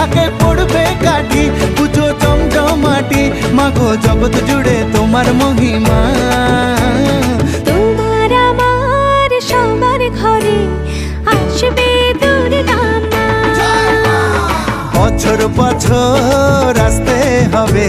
ঢাকে পড়বে কাঠি পুজো জমজমাটি মাগো জগৎ জুড়ে তোমার মহিমা। তোমার আমার সবার ঘরে আসবে বছর বছর আসতে হবে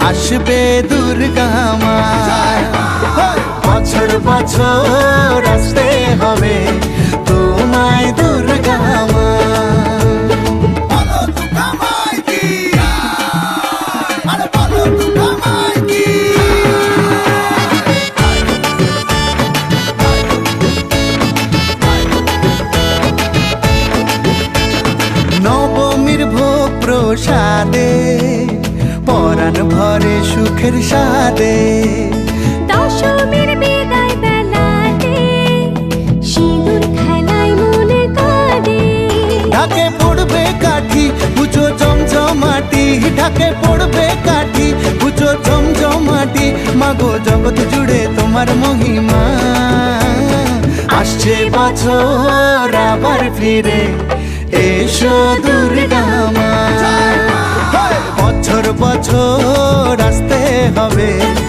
আসবে দুর্গা মা বছর বছর আসতে হবে তোমায় দুর্গা মা নবমীর প্রসাদে সুখের সাদে দশমীর বিদায় বেলাতে সিঁদুর খেলায় মনে কাঁদে। ঢাকে পড়বে কাঠি পুজো জমজমাটি। ঢাকে পড়বে কাঠি পুজো জমজমাটি। মাগো জগৎ জুড়ে তোমার মহিমা। আসছে বছর আবার ফিরে এসো দুর্গা vez